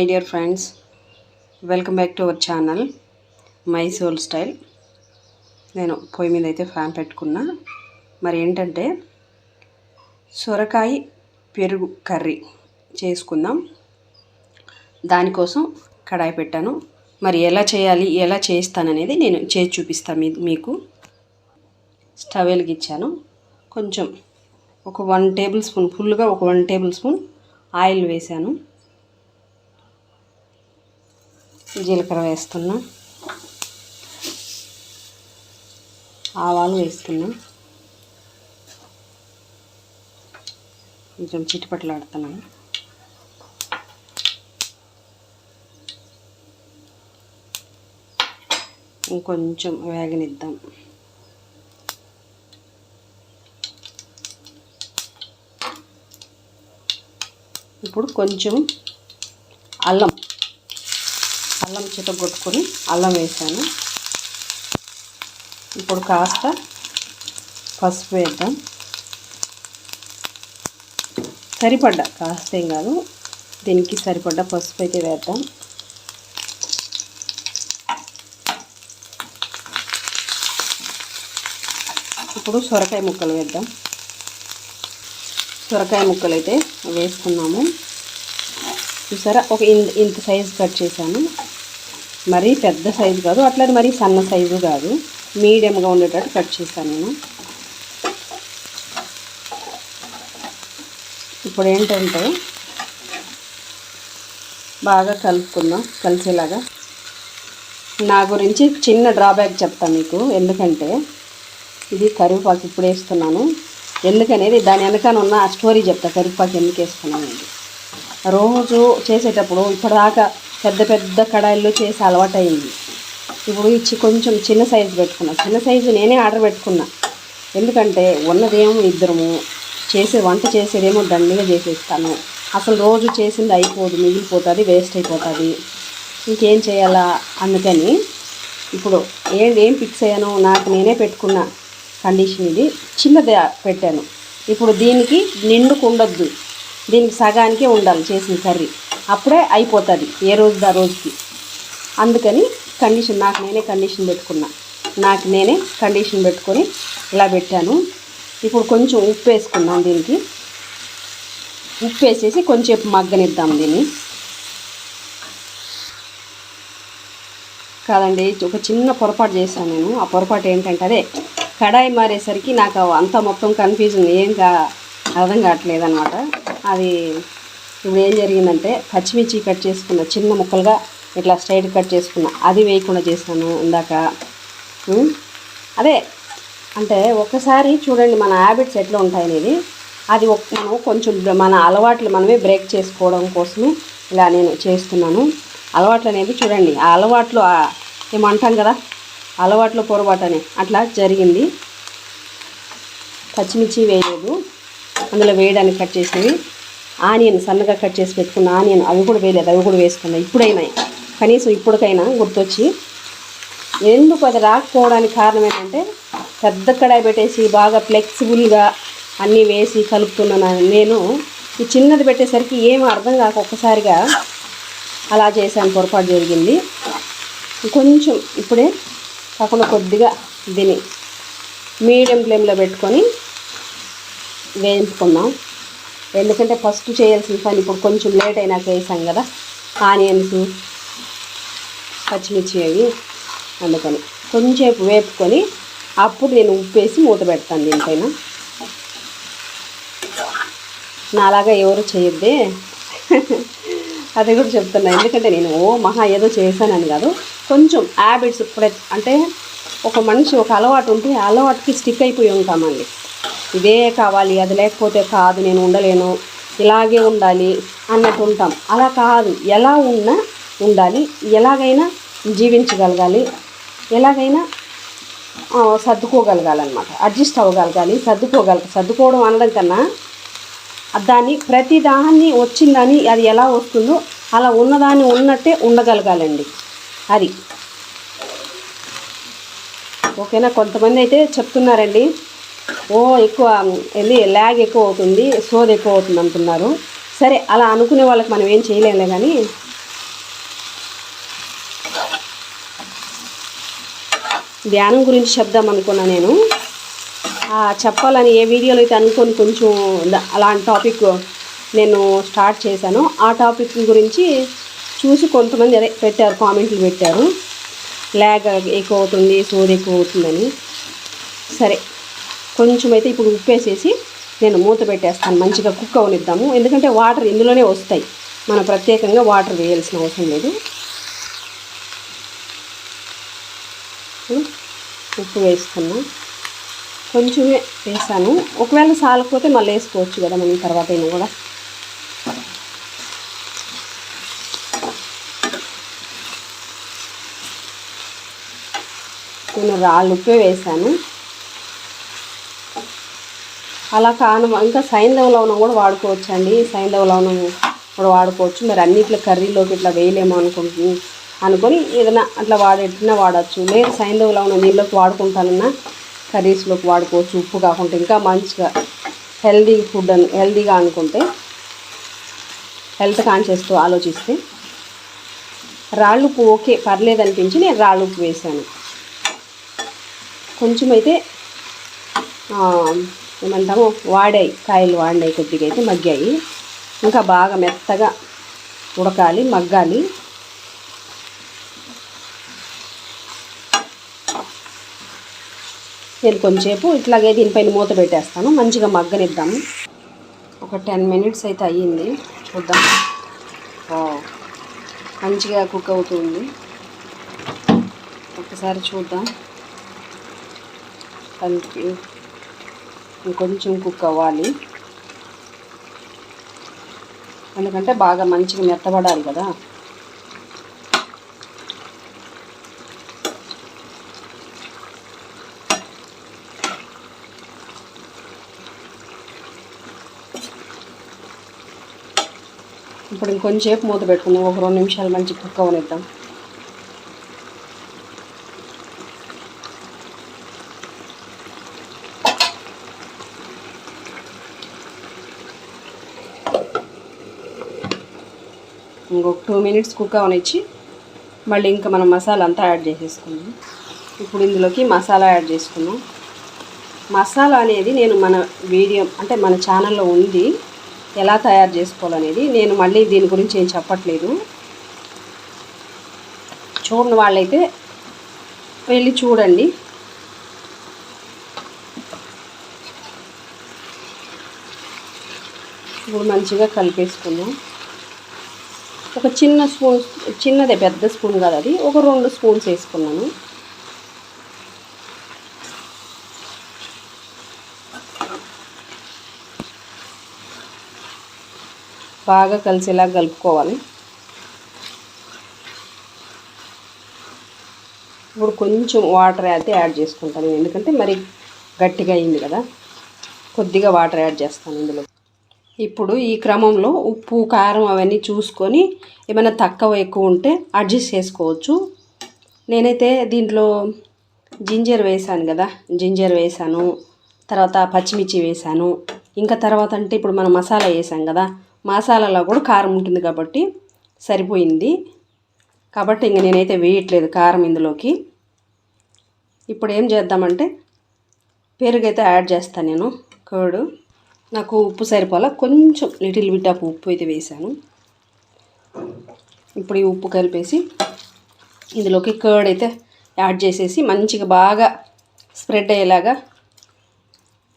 My dear friends welcome back to our channel my soul style. నేను పొయ్యి మీద అయితే ఫ్యాన్ పెట్టుకున్నా. మరి ఏంటంటే సొరకాయ పెరుగు కర్రీ చేసుకుందాం. దానికోసం కడాయి పెట్టాను. మరి ఎలా చేయాలి ఎలా చేస్తాననేది నేను చేసి చూపిస్తాను మీ మీకు. స్టవ్ వెలిగించాను. కొంచెం ఒక వన్ టేబుల్ స్పూన్ ఫుల్గా ఒక వన్ టేబుల్ స్పూన్ ఆయిల్ వేసాను జీలకర్ర వేస్తున్నా. ఆవాలు వేస్తున్నా. కొంచెం చిటిపట్లాడుతున్నాను ఇంకొంచెం వేగనిద్దాం. ఇప్పుడు కొంచెం అల్లం అల్లం చితగొట్టుకొని అల్లం వేసాను. ఇప్పుడు కాస్త పసుపు వేద్దాం. సరిపడ్డ? కాస్త ఏం కాదు. దీనికి సరిపడ్డ పసుపు అయితే వేద్దాం. ఇప్పుడు సొరకాయ ముక్కలు వేద్దాం. సొరకాయ ముక్కలు అయితే వేసుకున్నాము. చూసారా? ఒక ఇంత ఇంత సైజ్ కట్ చేశాను. మరీ పెద్ద సైజు కాదు అట్లనే మరీ సన్న సైజు కాదు. మీడియంగా ఉండేటట్టు కట్ చేశాను నేను. ఇప్పుడు ఏంటంటే బాగా కలుపుకుందాం కలిసేలాగా. నా గురించి చిన్న డ్రాబ్యాక్ చెప్తాను మీకు. ఎందుకంటే ఇది కరివేపాకు ఇప్పుడు వేస్తున్నాను. ఎందుకనేది దాని వెనకాల ఉన్న ఆ స్టోరీ చెప్తా. కరివేపాకు ఎందుకు వేస్తున్నాను రోజు చేసేటప్పుడు ఇప్పటిదాకా పెద్ద పెద్ద కడాయిల్లో చేసి అలవాటైంది. ఇప్పుడు ఇచ్చి కొంచెం చిన్న సైజు పెట్టుకున్నా. చిన్న సైజు నేనే ఆర్డర్ పెట్టుకున్నా. ఎందుకంటే ఉన్నదేమో ఇద్దరము. చేసే వంట చేసేదేమో దండిగా చేసేస్తాను. అసలు రోజు చేసింది అయిపోదు మిగిలిపోతుంది వేస్ట్ అయిపోతుంది. ఇంకేం చేయాలా? అందుకని ఇప్పుడు ఏం ఏం ఫిక్స్ అయ్యాను నాకు నేనే పెట్టుకున్న కండిషన్ ఇది. చిన్నది పెట్టాను. ఇప్పుడు దీనికి నిండుకు ఉండొద్దు దీనికి సగానికే ఉండాలి చేసిన కర్రీ. అప్పుడే అయిపోతుంది ఏ రోజు ఆ రోజుకి. అందుకని కండిషన్ నాకు నేనే కండిషన్ పెట్టుకున్నా. నాకు నేనే కండిషన్ పెట్టుకొని ఇలా పెట్టాను. ఇప్పుడు కొంచెం ఉప్పు వేసుకున్నాను దీనికి. ఉప్పు వేసేసి కొంచెం మగ్గనిద్దాం దీన్ని. కాదండి ఒక చిన్న పొరపాటు చేశాను నేను. ఆ పొరపాటు ఏంటంటే అదే కడాయి మారేసరికి నాకు అంతా మొత్తం కన్ఫ్యూజన్ ఏం కా అర్థం కావట్లేదు అనమాట అది ఇప్పుడు ఏం జరిగిందంటే పచ్చిమిర్చి కట్ చేసుకున్న చిన్న ముక్కలుగా ఇట్లా స్ట్రైట్ కట్ చేసుకున్న అది వేయకుండా చేశాను ఇందాక. అదే అంటే ఒకసారి చూడండి మన హ్యాబిట్స్ ఎట్లా ఉంటాయనేది. అది ఒక మనం కొంచెం మన అలవాట్లు మనమే బ్రేక్ చేసుకోవడం కోసమే ఇలా నేను చేస్తున్నాను. అలవాట్లు అనేది చూడండి ఆ అలవాట్లు ఏమంటాం కదా అలవాట్లు పొరపాటు అని అట్లా జరిగింది. పచ్చిమిర్చి వేయలేదు అందులో వేయడానికి కట్ చేసినవి. ఆనియన్ సన్నగా కట్ చేసి పెట్టుకున్న ఆనియన్ అవి కూడా వేయలేదు అవి కూడా వేసుకున్నా. ఇప్పుడైనా కనీసం ఇప్పటికైనా గుర్తొచ్చి. ఎందుకు అది రాకపోవడానికి కారణం ఏంటంటే పెద్ద కడాయి పెట్టేసి బాగా ఫ్లెక్సిబుల్గా అన్నీ వేసి కలుపుతున్నాను నేను. ఈ చిన్నది పెట్టేసరికి ఏం అర్థం కాక ఒక్కసారిగా అలా చేశాను పొరపాటు జరిగింది. కొంచెం ఇప్పుడే కాకుండా కొద్దిగా దీన్ని మీడియం ఫ్లేమ్లో పెట్టుకొని వేయించుకుందాం. ఎందుకంటే ఫస్ట్ చేయాల్సిన పని ఇప్పుడు కొంచెం లేట్ అయినాక వేసాం కదా ఆనియన్స్ పచ్చిమిర్చి అవి అందుకని కొంచెంసేపు వేపుకొని అప్పుడు నేను ఉప్పు వేసి మూత పెడతాను దీనిపైన. నాలాగా ఎవరు చేయొద్దే. అది కూడా చెప్తున్నా ఎందుకంటే నేను ఓ మహా ఏదో చేశానని కాదు కొంచెం హ్యాబిట్స్ ఇప్పుడే అంటే ఒక మనిషి ఒక అలవాటు ఉంటే ఆ అలవాటుకి స్టిక్ అయిపోయి ఉంటామండి. ఇదే కావాలి అది లేకపోతే కాదు నేను ఉండలేను ఇలాగే ఉండాలి అన్నట్టు ఉంటాం అలా కాదు ఎలా ఉన్నా ఉండాలి ఎలాగైనా జీవించగలగాలి ఎలాగైనా సర్దుకోగలగాలన్నమాట. అడ్జస్ట్ అవ్వగలగాలి సర్దుకోగల సర్దుకోవడం అనడం కన్నా దాన్ని ప్రతి దాన్ని వచ్చిందని అది ఎలా వస్తుందో అలా ఉన్నదాన్ని ఉన్నట్టే ఉండగలగాలండి. అది. ఓకేనా? కొంతమంది అయితే చెప్తున్నారండి ఓ ఎక్కువ వెళ్ళి ల్యాగ్ ఎక్కువ అవుతుంది సోద్ ఎక్కువ అవుతుంది అంటున్నారు. సరే అలా అనుకునే వాళ్ళకి మనం ఏం చేయలేము కానీ ధ్యానం గురించి చెప్దాం అనుకున్నా నేను. చెప్పాలని ఏ వీడియోలో అయితే అనుకొని కొంచెం అలాంటి టాపిక్ నేను స్టార్ట్ చేశాను. ఆ టాపిక్ గురించి చూసి కొంతమంది అదే పెట్టారు కామెంట్లు పెట్టారు. ల్యాగ్ ఎక్కువ అవుతుంది సోది ఎక్కువ అవుతుందని. సరే. కొంచెం అయితే ఇప్పుడు ఉప్పేసేసి నేను మూత పెట్టేస్తాను. మంచిగా కుక్ అవనిద్దాము. ఎందుకంటే వాటర్ ఇందులోనే వస్తాయి. మనం ప్రత్యేకంగా వాటర్ వేయాల్సిన అవసరం లేదు. ఉప్పు వేసుకున్నాం. కొంచెమే వేసాను. ఒకవేళ సాలకపోతే మళ్ళీ వేసుకోవచ్చు కదా మనం తర్వాత అయినా కూడా. నేను రాళ్ళు ఉప్పే వేసాను. అలా కాను ఇంకా సైంధవ లవణం కూడా వాడుకోవచ్చు అండి సైంధవ లవణం కూడా వాడుకోవచ్చు. మరి అన్నిట్లో కర్రీలోకి ఇట్లా వేయలేము అనుకుంటుంది అనుకొని ఏదైనా అట్లా వాడేటినా వాడచ్చు. లేదు సైంధవ లవణం నీళ్ళలోకి వాడుకుంటానన్నా కర్రీస్లోకి వాడుకోవచ్చు. ఉప్పు కాకుండా ఇంకా మంచిగా హెల్దీ ఫుడ్ అని హెల్దీగా అనుకుంటే హెల్త్ కాన్షియస్తో ఆలోచిస్తే రాళ్ళు ఉప్పు ఓకే పర్లేదు అనిపించి నేను రాళ్ళు ఉప్పు వేసాను. కొంచెం అయితే ఏమంటాము వాడాయి కాయలు వాడినాయి కొద్దిగా అయితే మగ్గాయి. ఇంకా బాగా మెత్తగా ఉడకాలి మగ్గాలి. నేను కొంచెంసేపు ఇట్లాగే దీనిపైన మూత పెట్టేస్తాను. మంచిగా మగ్గనిద్దాము ఒక టెన్ మినిట్స్ అయితే అయ్యింది. చూద్దాం. మంచిగా కుక్ అవుతుంది. ఒకసారి చూద్దాం. థ్యాంక్ యూ ఇంకొంచెం కుక్ అవ్వాలి. ఎందుకంటే బాగా మంచిగా మెత్తబడాలి కదా. ఇప్పుడు ఇంకొంచెంసేపు మూత పెట్టుకుందాం. ఒక రెండు నిమిషాలు మంచి కుక్ అవనిద్దాం ఇంకొక టూ మినిట్స్ కుక్ అవనిచ్చి మళ్ళీ ఇంకా మనం మసాలా అంతా యాడ్ చేసేసుకుందాం. ఇప్పుడు ఇందులోకి మసాలా యాడ్ చేసుకున్నాం మసాలా అనేది నేను మన వీడియో అంటే మన ఛానల్లో ఉంది. ఎలా తయారు చేసుకోవాలనేది నేను మళ్ళీ దీని గురించి ఏం చెప్పట్లేదు. చూడని వాళ్ళైతే వెళ్ళి చూడండి. ఇప్పుడు మంచిగా కలిపేసుకున్నాం ఒక చిన్న స్పూన్ చిన్నదే పెద్ద స్పూన్ కాదు అది. ఒక రెండు స్పూన్స్ వేసుకున్నాను. బాగా కలిసేలా కలుపుకోవాలి. ఇప్పుడు కొంచెం వాటర్ అయితే యాడ్ చేసుకుంటాను ఎందుకంటే మరి గట్టిగా అయింది కదా. కొద్దిగా వాటర్ యాడ్ చేస్తాను ఇందులో. ఇప్పుడు ఈ క్రమంలో ఉప్పు కారం అవన్నీ చూసుకొని ఏమైనా తక్కువ ఎక్కువ ఉంటే అడ్జస్ట్ చేసుకోవచ్చు. నేనైతే దీంట్లో జింజర్ వేసాను కదా జింజర్ వేసాను తర్వాత పచ్చిమిర్చి వేసాను. ఇంకా తర్వాత అంటే ఇప్పుడు మనం మసాలా వేసాం కదా మసాలాలో కూడా కారం ఉంటుంది కాబట్టి సరిపోయింది. కాబట్టి ఇంక నేనైతే వేయట్లేదు కారం ఇందులోకి. ఇప్పుడు ఏం చేద్దామంటే పెరుగు అయితే యాడ్ చేస్తాను నేను కోడు నాకు ఉప్పు సరిపోలా కొంచెం లిటిల్ బిట్ ఆఫ్ ఉప్పు అయితే వేసాను ఇప్పుడు ఈ ఉప్పు కలిపేసి ఇందులోకి కర్డ్ అయితే యాడ్ చేసేసి మంచిగా బాగా స్ప్రెడ్ అయ్యేలాగా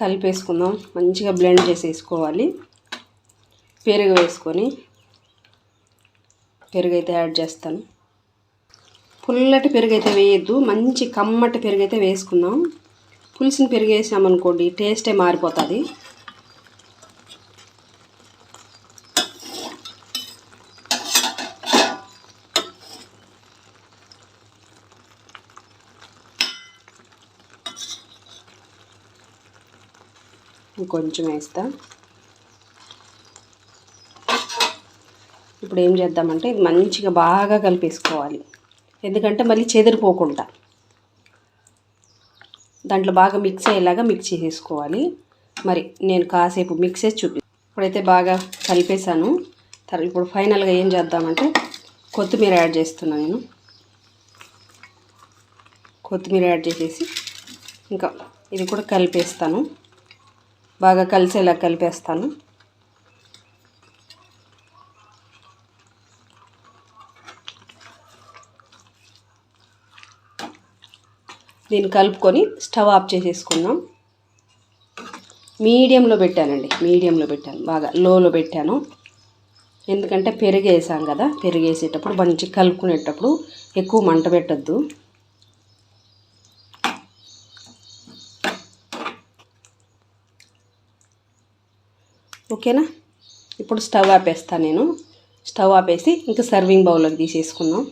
కలిపేసుకుందాం. మంచిగా బ్లెండ్ చేసేసుకోవాలి. పెరుగు వేసుకొని పెరుగు అయితే యాడ్ చేస్తాను. పుల్లటి పెరుగు అయితే వేయద్దు. మంచి కమ్మటి పెరుగు అయితే వేసుకుందాం. పులిసిన పెరుగు వేసామనుకోండి టేస్టే మారిపోతుంది. ఇంకొంచెం వేస్తా. ఇప్పుడు ఏం చేద్దామంటే ఇది మంచిగా బాగా కలిపేసుకోవాలి. ఎందుకంటే మళ్ళీ చెదిరిపోకుండా. దాంట్లో బాగా మిక్స్ అయ్యేలాగా మిక్స్ చేసేసుకోవాలి. మరి నేను కాసేపు మిక్స్ చేసి చూపి ఇప్పుడైతే బాగా కలిపేశాను. తర్వాత ఇప్పుడు ఫైనల్గా ఏం చేద్దామంటే కొత్తిమీర యాడ్ చేస్తున్నాను నేను. కొత్తిమీర యాడ్ చేసేసి ఇంకా ఇది కూడా కలిపేస్తాను. బాగా కలిసేలా కలిపేస్తాను. దీన్ని కలుపుకొని స్టవ్ ఆఫ్ చేసేసుకుందాం. మీడియంలో పెట్టానండి మీడియంలో పెట్టాను బాగా లోలో పెట్టాను. ఎందుకంటే పెరుగు వేసాం కదా పెరుగు వేసేటప్పుడు మంచి కలుపుకునేటప్పుడు ఎక్కువ మంట పెట్టద్దు. ఓకేనా? ఇప్పుడు స్టవ్ ఆపేస్తాను నేను. స్టవ్ ఆపేసి ఇంకా సర్వింగ్ బౌల్లోకి తీసేసుకున్నాం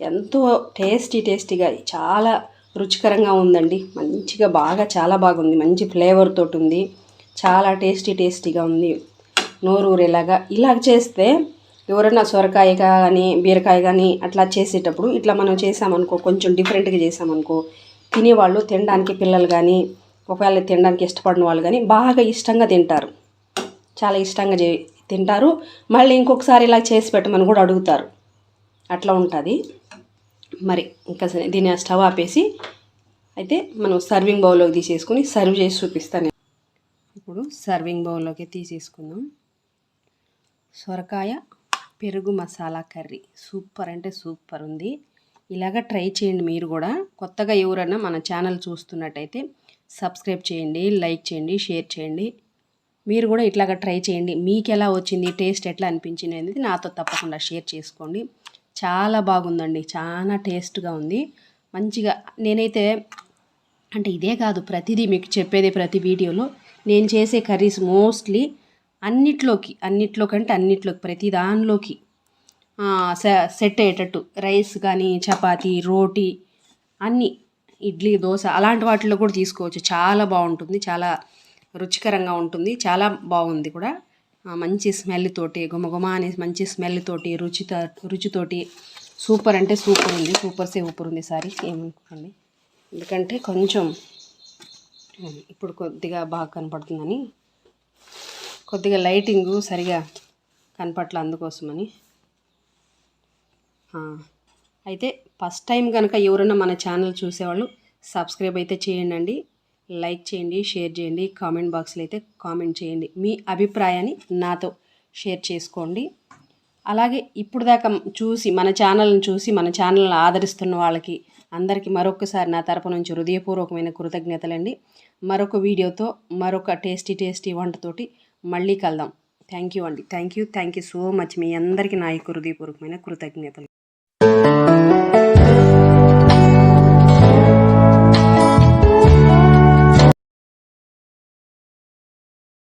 ఎంతో టేస్టీ టేస్టీగా చాలా రుచికరంగా ఉందండి. మంచిగా బాగా చాలా బాగుంది. మంచి ఫ్లేవర్ తోటి ఉంది చాలా టేస్టీ టేస్టీగా ఉంది. నోరూరేలాగా ఇలా చేస్తే ఎవరైనా సొరకాయ కానీ బీరకాయ కానీ అట్లా చేసేటప్పుడు ఇట్లా మనం చేసామనుకో కొంచెం డిఫరెంట్గా చేసామనుకో తినేవాళ్ళు తినడానికి పిల్లలు కానీ ఒకవేళ తినడానికి ఇష్టపడిన వాళ్ళు కానీ బాగా ఇష్టంగా తింటారు. చాలా ఇష్టంగా చే తింటారు. మళ్ళీ ఇంకొకసారి ఇలా చేసి పెట్టమని కూడా అడుగుతారు. అట్లా ఉంటుంది. మరి ఇంకా సరే దీన్ని స్టవ్ ఆపేసి అయితే మనం సర్వింగ్ బౌల్లోకి తీసేసుకుని సర్వ్ చేసి చూపిస్తాను ఇప్పుడు సర్వింగ్ బౌల్లోకి తీసేసుకుందాం. సొరకాయ పెరుగు మసాలా కర్రీ. సూపర్ అంటే సూపర్ ఉంది. ఇలాగ ట్రై చేయండి మీరు కూడా. కొత్తగా ఎవరైనా మన ఛానల్ చూస్తున్నట్టయితే సబ్స్క్రైబ్ చేయండి లైక్ చేయండి షేర్ చేయండి. మీరు కూడా ఇట్లాగా ట్రై చేయండి. మీకు ఎలా వచ్చింది? టేస్ట్ ఎట్లా అనిపించింది? అనేది నాతో తప్పకుండా షేర్ చేసుకోండి. చాలా బాగుందండి. చాలా టేస్ట్గా ఉంది. మంచిగా నేనైతే అంటే ఇదే కాదు ప్రతిదీ మీకు చెప్పేది ప్రతి వీడియోలో. నేను చేసే కర్రీస్ మోస్ట్లీ అన్నిట్లోకి అన్నిట్లోకంటే అన్నిట్లోకి ప్రతి దానిలోకి సెట్ అయ్యేటట్టు. రైస్ కానీ చపాతీ రోటీ అన్నీ ఇడ్లీ దోశ అలాంటి వాటిలో కూడా తీసుకోవచ్చు. చాలా బాగుంటుంది. చాలా రుచికరంగా ఉంటుంది. చాలా బాగుంది కూడా. మంచి స్మెల్ తోటి గుమగుమ అనే మంచి స్మెల్ తోటి రుచిత రుచితోటి సూపర్ అంటే సూపర్ ఉంది. సూపర్ సే సూపర్ ఉంది సారీ. ఏమనుకోండి ఎందుకంటే కొంచెం ఇప్పుడు కొద్దిగా బాగా కనపడుతుందని కొద్దిగా లైటింగు సరిగా కనపట్ల అందుకోసమని. అయితే ఫస్ట్ టైం కనుక ఎవరైనా మన ఛానల్ చూసేవాళ్ళు సబ్స్క్రైబ్ అయితే చేయండి లైక్ చేయండి షేర్ చేయండి కామెంట్ బాక్స్లో అయితే కామెంట్ చేయండి. మీ అభిప్రాయాన్ని నాతో షేర్ చేసుకోండి. అలాగే ఇప్పుడు దాకా చూసి మన ఛానల్ని చూసి మన ఛానల్ని ఆదరిస్తున్న వాళ్ళకి అందరికీ మరొకసారి నా తరపు నుంచి హృదయపూర్వకమైన కృతజ్ఞతలండి మరొక వీడియోతో మరొక టేస్టీ టేస్టీ వంటతోటి మళ్ళీ కలదాం థ్యాంక్ యూ అండి. Thank you. Thank you so much. మీ అందరికీ నా యొక్క హృదయపూర్వకమైన కృతజ్ఞతలు.